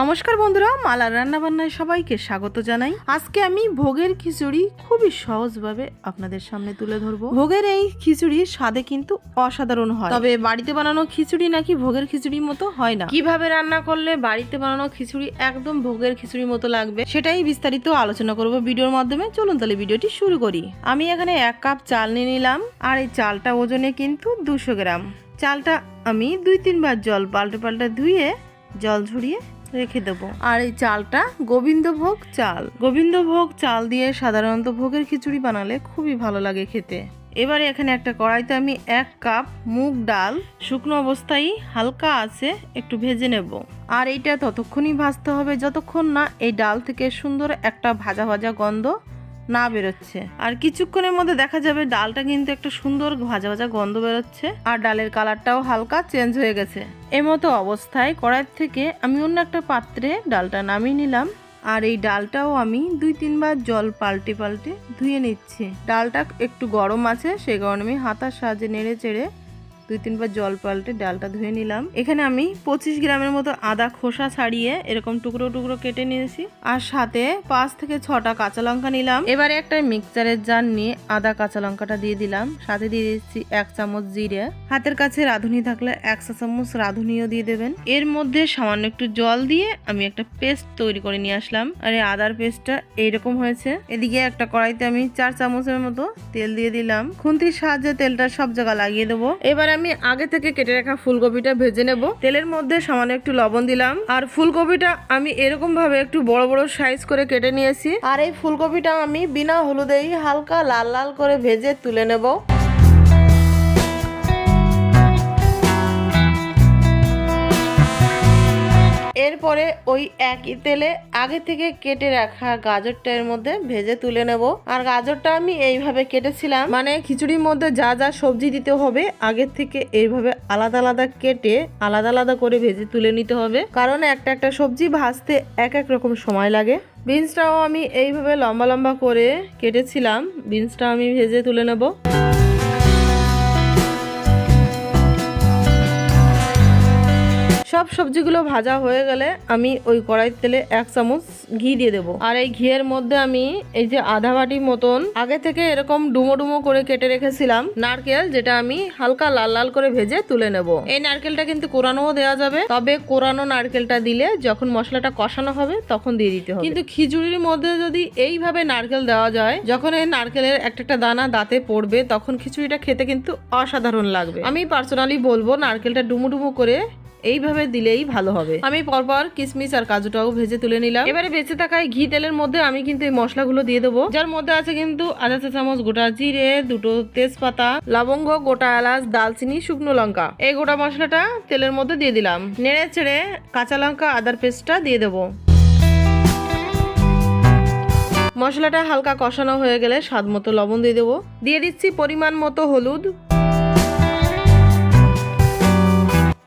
নমস্কার বন্ধুরা, মালার রান্না বান্নায় সবাইকে স্বাগত জানাই। আজকে আমি ভোগের খিচুড়ি খুবই সহজভাবে আপনাদের সামনে তুলে ধরবো। ভোগের এই খিচুড়ি স্বাদে কিন্তু অসাধারণ হয়। তবে বাড়িতে বানানো খিচুড়ি নাকি ভোগের খিচুড়ির মতো হয় না? কীভাবে রান্না করলে বাড়িতে বানানো খিচুড়ি একদম ভোগের খিচুড়ির মতো লাগবে, সেটাই বিস্তারিত আলোচনা করব ভিডিওর মাধ্যমে। চলুন তাহলে ভিডিওটি শুরু করি। আমি এখানে এক কাপ চাল নিয়ে নিলাম, আর এই চালটা ওজনে কিন্তু দুশো গ্রাম। চালটা আমি দুই তিনবার জল পাল্টে পাল্টে ধুয়ে জল ঝরিয়ে রেখে দেব। আর এই চালটা গোবিন্দভোগ চাল। গোবিন্দভোগ চাল দিয়ে সাধারণত ভোগের খিচুড়ি বানালে খুবই ভালো লাগে খেতে। এবারে এখানে একটা কড়াইতে আমি এক কাপ মুগ ডাল, শুকনো অবস্থায় হালকা আছে, একটু ভেজে নেব। আর এইটা ততক্ষণই ভাজতে হবে, যতক্ষণ না এই ডাল থেকে সুন্দর একটা ভাজা ভাজা গন্ধ না বেরোচ্ছে। আর কিছুক্ষণের মধ্যে দেখা যাবে ডালটা কিন্তু একটা সুন্দর ভাজা ভাজা গন্ধ বেরোচ্ছে, আর ডালের কালারটাও হালকা চেঞ্জ হয়ে গেছে। এর মতো অবস্থায় কড়াই থেকে আমি অন্য একটা পাত্রে ডালটা নামিয়ে নিলাম, আর এই ডালটাও আমি দুই তিনবার জল পাল্টে পাল্টে ধুয়ে নিচ্ছি। ডালটা একটু গরম আছে সেই কারণে আমি হাতার সাহায্যে নেড়ে চেড়ে দুই তিনবার জল পাল্টে ডালটা ধুয়ে নিলাম। এখানে আমি পঁচিশ গ্রামের মতো আদা খোসা ছাড়িয়ে এরকম টুকরো টুকরো কেটে নিয়েছি। আর সাথে পাঁচ থেকে ছটা কাঁচা লঙ্কা নিলাম। এবারে একটা মিক্সচারের জার নিয়ে আদা কাঁচা লঙ্কাটা দিয়ে দিলাম। সাথে দিয়ে দিচ্ছি এক চামচ জিরে। হাতের কাছে রাঁধুনি থাকলে এক চা চামচ রাঁধুনিও দিয়ে দেবেন। এর মধ্যে সামান্য একটু জল দিয়ে আমি একটা পেস্ট তৈরি করে নিয়ে আসলাম। আর এই আদার পেস্টটা এইরকম হয়েছে। এদিকে একটা কড়াইতে আমি চার চামচের মতো তেল দিয়ে দিলাম। খুন্তির সাহায্যে তেলটা সব জায়গা লাগিয়ে দেবো। এবার আমি আগে থেকে কেটে রাখা ফুলকপিটা ভেজে নেব। তেলের মধ্যে সামান্য একটু লবণ দিলাম। আর ফুলকপিটা আমি এরকম ভাবে একটু বড় বড় সাইজ করে কেটে নিয়েছি। আর এই ফুলকপিটা আমি বিনা হলুদেই হালকা লাল লাল করে ভেজে তুলে নেব। এরপরে ওই একই তেলে আগে থেকে কেটে রাখা গাজরটা এর মধ্যে ভেজে তুলে নেব। আর গাজরটা আমি এইভাবে কেটেছিলাম। মানে খিচুড়ির মধ্যে যা যা সবজি দিতে হবে, আগের থেকে এইভাবে আলাদা আলাদা কেটে আলাদা আলাদা করে ভেজে তুলে নিতে হবে। কারণ একটা একটা সবজি ভাজতে এক এক রকম সময় লাগে। বিনসটাও আমি এইভাবে লম্বা লম্বা করে কেটেছিলাম। বিনসটা আমি ভেজে তুলে নেব। সব সবজিগুলো ভাজা হয়ে গেলে আমি ওই কড়াই তেলে এক চামচ ঘি দিয়ে দেবো। আর এই ঘিয়ের মধ্যে আমি এই যে আধা বাটি মতন আগে থেকে এরকম ডুমো ডুমো করে কেটে রেখেছিলাম নারকেল, যেটা আমি হালকা লাল লাল করে ভেজে তুলে নেব। এই নারকেলটা কিন্তু কোরানোও দেওয়া যাবে, তবে কোরানো নারকেলটা দিলে যখন মশলাটা কষানো হবে তখন দিয়ে দিতে হবে। কিন্তু খিচুড়ির মধ্যে যদি এইভাবে নারকেল দেওয়া যায়, যখন এই নারকেলের একটা একটা দানা দাঁতে পড়বে, তখন খিচুড়িটা খেতে কিন্তু অসাধারণ লাগবে। আমি পার্সোনালি বলব, নারকেলটা ডুমো ডুমো করে এইভাবে দিলেই ভালো হবে। আমি পরপর কিশমিশ আর কাজুটাও ভেজে তুলে নিলাম। এবারে বেঁচে থাকায় ঘি তেলের মধ্যে আমি কিন্তু এই মশলাগুলো দিয়ে দেবো। যার মধ্যে আছে কিন্তু আধা চা চামচ গোটা জিরে, দুটো তেজপাতা, লবঙ্গ, গোটা এলাচ, দালচিনি, শুকনো লঙ্কা। এই গোটা মশলাটা তেলের মধ্যে দিয়ে দিলাম। নেড়ে চেড়ে কাঁচা লঙ্কা, আদার পেস্টটা দিয়ে দেবো। মশলাটা হালকা কষানো হয়ে গেলে স্বাদ মতো লবণ দিয়ে দেবো। দিয়ে দিচ্ছি পরিমাণ মতো হলুদ।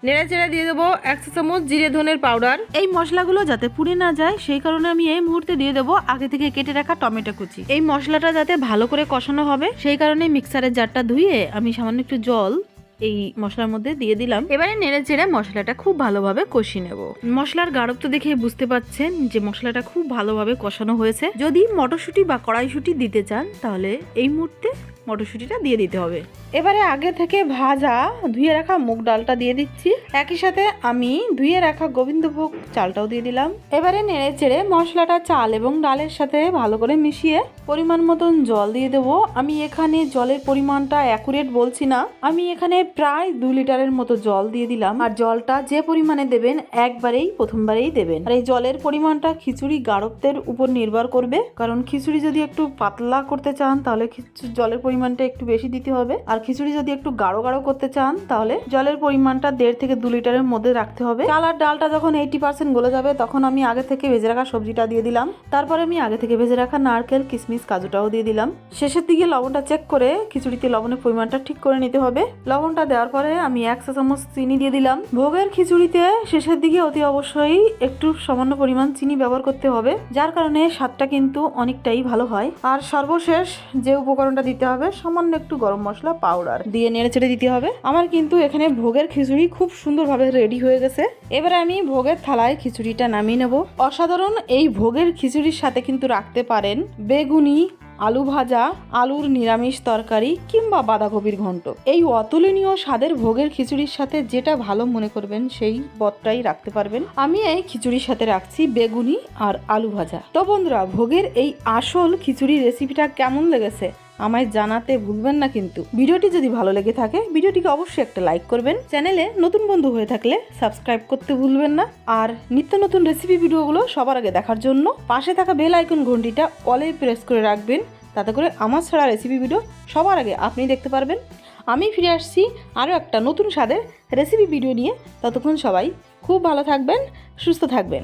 নেড়ে চেড়ে দিয়ে দেবো একশো চামচ জিরে ধনের পাউডার এই মশলাগুলো যাতে পুড়ে না যায়, সেই কারণে আমি এই মুহূর্তে দিয়ে দেবো আগে থেকে কেটে রাখা টমেটো কুচি। এই মশলাটা যাতে ভালো করে কষানো হবে, সেই কারণে মিক্সারের জারটা ধুয়ে আমি সামান্য একটু জল এই মশলার মধ্যে দিয়ে দিলাম। এবারে নেড়ে চেড়ে মশলাটা খুব ভালোভাবে কষিয়ে নেব। মশলার গাঢ়ত্ব দেখে বুঝতে পাচ্ছেন যে মশলাটা খুব ভালোভাবে কষানো হয়েছে। যদি মটরশুঁটি বা কড়াইশুঁটি দিতে চান, তাহলে এই মুহূর্তে মটরশুঁটিটা দিয়ে দিতে হবে। এবারে আগে থেকে ভাজা, ধুয়ে রাখা মুগ ডালটা দিয়ে দিচ্ছি। একই সাথে আমি ধুয়ে রাখা গোবিন্দভোগ চালটাও দিয়ে দিলাম। এবারে নেড়ে চেড়ে মশলাটা চাল এবং ডালের সাথে ভালো করে মিশিয়ে পরিমাণ মতন জল দিয়ে দেবো। আমি এখানে জলের পরিমাণটা অ্যাকুরেট বলছি না। আমি এখানে প্রায় দু লিটারের মতো জল দিয়ে দিলাম। আর জলটা যে পরিমাণে দেবেন, একবারেই, প্রথমবারেই দেবেন। আর এই জলের পরিমাণটা খিচুড়ি গাঢ়ত্বের উপর নির্ভর করবে। কারণ খিচুড়ি যদি একটু পাতলা করতে চান, তাহলে জলের পরিমাণটা একটু বেশি দিতে হবে। আর খিচুড়ি যদি একটু গাঢ় গাঢ় করতে চান, তাহলে জলের পরিমাণটা দেড় থেকে দু লিটারের মধ্যে রাখতে হবে। চাল আর ডালটা যখন এইটি পার্সেন্ট গলে যাবে, তখন আমি আগে থেকে ভেজে রাখা সবজিটা দিয়ে দিলাম। তারপরে আমি আগে থেকে ভেজে রাখা নারকেল কিশমিশ কাজুটাও দিয়ে দিলাম। শেষের দিকে লবণটা চেক করে খিচুড়িতে লবণের পরিমাণটা ঠিক করে নিতে হবে। লবণটা দেওয়ার পরে আমি এক চা চামচ চিনি দিয়ে দিলাম। ভোগের খিচুড়িতে শেষের দিকে অতি অবশ্যই একটু সামান্য পরিমাণ চিনি ব্যবহার করতে হবে, যার কারণে স্বাদটা কিন্তু অনেকটাই ভালো হয়। আর সর্বশেষ যে উপকরণটা দিতে হবে, সামান্য একটু গরম মশলা পাউডার দিয়ে নেড়ে চেড়ে দিতে হবে। আমার কিন্তু এখানে ভোগের খিচুড়ি খুব সুন্দরভাবে রেডি হয়ে গেছে। এবারে আমি ভোগের থালায় খিচুড়িটা নামিয়ে নেব। অসাধারণ এই ভোগের খিচুড়ির সাথে কিন্তু রাখতে পারেন বেগুনি আলু ভাজা, আলুর নিরামিষ তরকারি কিংবা বাঁধাকপির ঘন্ট। এই অতুলনীয় স্বাদের ভোগের খিচুড়ির সাথে যেটা ভালো মনে করবেন সেই পদটাই রাখতে পারবেন। আমি এই খিচুড়ির সাথে রাখছি বেগুনি আর আলু ভাজা। তো বন্ধুরা, ভোগের এই আসল খিচুড়ি রেসিপিটা কেমন লেগেছে? আমায় জানাতে ভুলবেন না কিন্তু। ভিডিওটি যদি ভালো লেগে থাকে, ভিডিওটিকে অবশ্যই একটা লাইক করবেন। চ্যানেলে নতুন বন্ধু হয়ে থাকলে সাবস্ক্রাইব করতে ভুলবেন না। আর নিত্য নতুন রেসিপি ভিডিওগুলো সবার আগে দেখার জন্য পাশে থাকা বেল আইকন ঘন্টিটা অলে প্রেস করে রাখবেন। তাতে করে আমার ছাড়া রেসিপি ভিডিও সবার আগে আপনি দেখতে পারবেন। আমি ফিরে আসছি আরও একটা নতুন স্বাদের রেসিপি ভিডিও নিয়ে। ততক্ষণ সবাই খুব ভালো থাকবেন, সুস্থ থাকবেন।